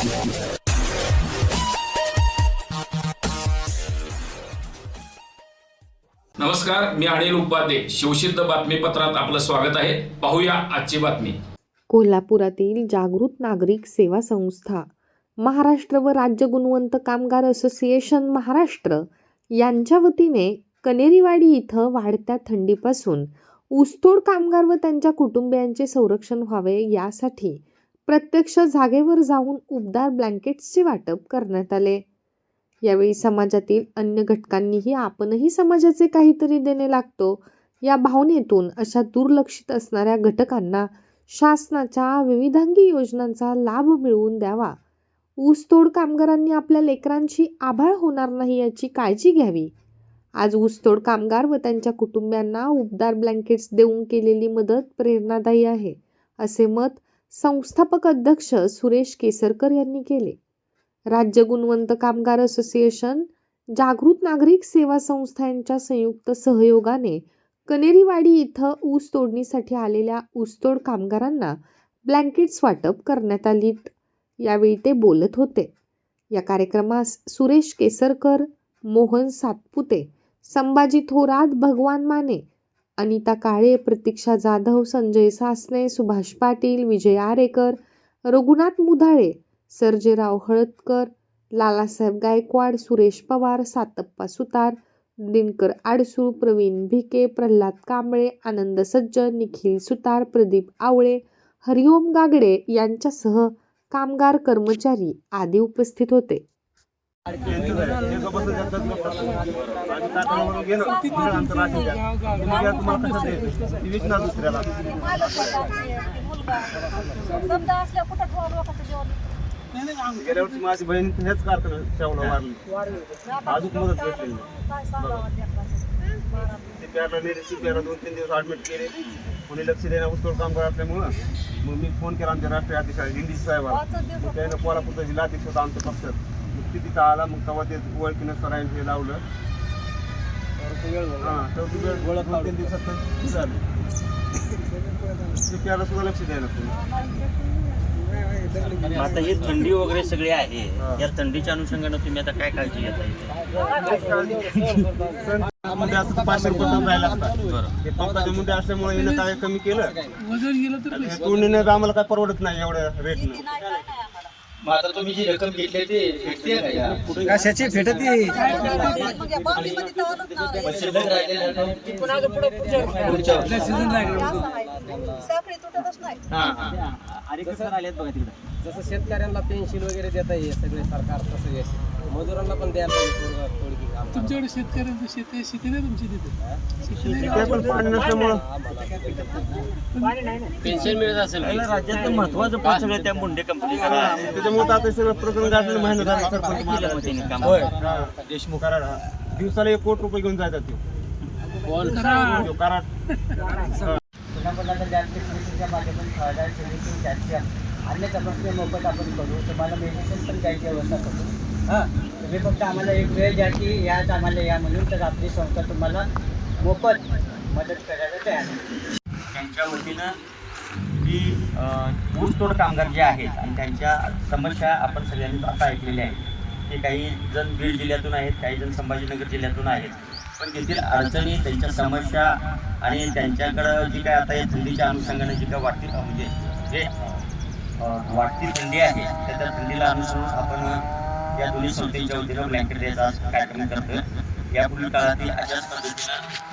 नमस्कार मी अनिल उपाध्ये. शिवसिद्ध बातमीपत्रात आपलं स्वागत आहे. पाहूया आजची बातमी. कोल्हापुरातील जागृत नागरिक सेवा संस्था महाराष्ट्र व राज्य गुणवंत कामगार असोसिएशन महाराष्ट्र यांच्या वतीने कनेरीवाडी इथं वाढत्या थंडीपासून ऊसतोड कामगार व त्यांच्या कुटुंबियांचे संरक्षण व्हावे यासाठी प्रत्यक्ष जागेवर जाऊन उबदार ब्लँकेट्सचे वाटप करण्यात आले. यावेळी समाजातील अन्य घटकांनीही आपणही समाजाचे काहीतरी देणे लागतो. या भावनेतून अशा दुर्लक्षित असणाऱ्या घटकांना शासनाच्या विविधांगी योजनांचा लाभ मिळवून द्यावा. ऊसतोड कामगारांनी आपल्या लेकरांची आभाळ होणार नाही याची काळजी घ्यावी. आज ऊसतोड कामगार व त्यांच्या कुटुंबियांना उबदार ब्लँकेट्स देऊन केलेली मदत प्रेरणादायी आहे असे मत संस्थापक अध्यक्ष सुरेश केसरकर यांनी केले. राज्य गुणवंत कामगार असोसिएशन जागृत नागरिक सेवा संस्था यांच्या संयुक्त सहयोगाने कनेरीवाडी इथं ऊस तोडणीसाठी आलेल्या ऊसतोड कामगारांना ब्लँकेट्स वाटप करण्यात आलीत यावेळी ते बोलत होते. या कार्यक्रमास सुरेश केसरकर मोहन सातपुते संभाजी थोरात भगवान माने अनिता काळे प्रतीक्षा जाधव संजय सासने सुभाष पाटील विजय आरेकर रघुनाथ मुधाळे सर्जेराव हळदकर लालासाहेब गायकवाड सुरेश पवार सातप्पा सुतार दिनकर आडसूळ प्रवीण भिके प्रल्हाद कांबळे आनंद सज्जन निखिल सुतार प्रदीप आवळे हरिओम गागडे यांच्यासह कामगार कर्मचारी आदी उपस्थित होते. दुसऱ्याला समजा असल्या कुठं ठेवावं कसं जेवण गेल्या वर्षी माझी बहीण हेच कारखाना ठेवला वारली अजून मदत भेटली काय सांगावं सीपीआरला नेले सीपीआरला दोन तीन दिवस ऍडमिट केले कोणी लक्ष देण्या उस्तोड काम करत असल्यामुळं मग मी फोन केला आमच्या राष्ट्रीय अध्यक्ष हिंदी साहेबाला त्यानं कोल्हापूरचा जिल्हाध्यक्ष होता आमच्या पक्षात मग ती तिथं आला मग तेव्हा ते ओळखीनं सरायन हे लावलं. हां वेळ दिवसात झालं. सुद्धा लक्ष द्यायला तुम्ही आता ही थंडी वगैरे सगळी आहे. या थंडीच्या अनुषंगानं तुम्ही आता काय काळजी घेता मध्ये असं पाचशे रुपये टन राहिला असता ते पंपाचे मुद्दे असल्यामुळे हिनं काय कमी केलं. तोडणीने आम्हाला काय परवडत नाही एवढ्या रेटनं नाही काय नाही आम्हाला मग आता तुम्ही जी रक्कम घेतली ते भेटते का या? कशाची? फेटत मग या बावीसमध्ये तवानच नाव आहे. पण शिल्लक राहिलेली रक्कम पुढच्या वर्षी. जास्त आहे. साखळी तुटतच नाही. हा, हा. जसं शेतकऱ्यांना पेन्शन वगैरे देता येईल सगळे सरकार तसं हे मजुरांना पण द्यायला पाहिजे थोडं थोडी काम. तुमच्याकडे शेतकऱ्यांची शेती शेती नाही तुमची तिथे? पेन्शन मिळत असेल. राज्यात महत्वाचं पोहोचलं त्या मुंडे कंपनीला त्याच्यामुळे तर आता सगळं प्रकरण गाठलेलं महिना झाला सरपंच केलं मग त्यांनी काम. हा, देशमुख. कराड हा. दिवसाला एक कोटी रुपये घेऊन जायचा ते. तो कराड. अन्य तपासणी मोफत आपण करू. तुम्हाला मेडिसिन पण द्यायची व्यवस्था करू. हां. तुम्ही फक्त आम्हाला एक वेळ द्या की याच आम्हाला या म्हणून तर आपली संस्था तुम्हाला मोफत मदत करायला तयार आहे. त्यांच्या वतीनं ऊसतोड कामगार जे आहेत आणि त्यांच्या समस्या आपण सगळ्यांनी आता ऐकलेल्या आहेत. ते काही जण बीड जिल्ह्यातून आहेत काही जण संभाजीनगर जिल्ह्यातून आहेत. पण तेथील अडचणी त्यांच्या समस्या आणि त्यांच्याकडं जी काय आता या थंडीच्या अनुषंगाने जी काय वाटती म्हणजे जे वाढती थंडी आहे त्या त्या थंडीला अनुसरून आपण या दोन्ही संस्थेच्या वतीनं ब्लँकेट द्यायचा कार्यक्रम करतो यापुढील काळातील अशाच पद्धतीनं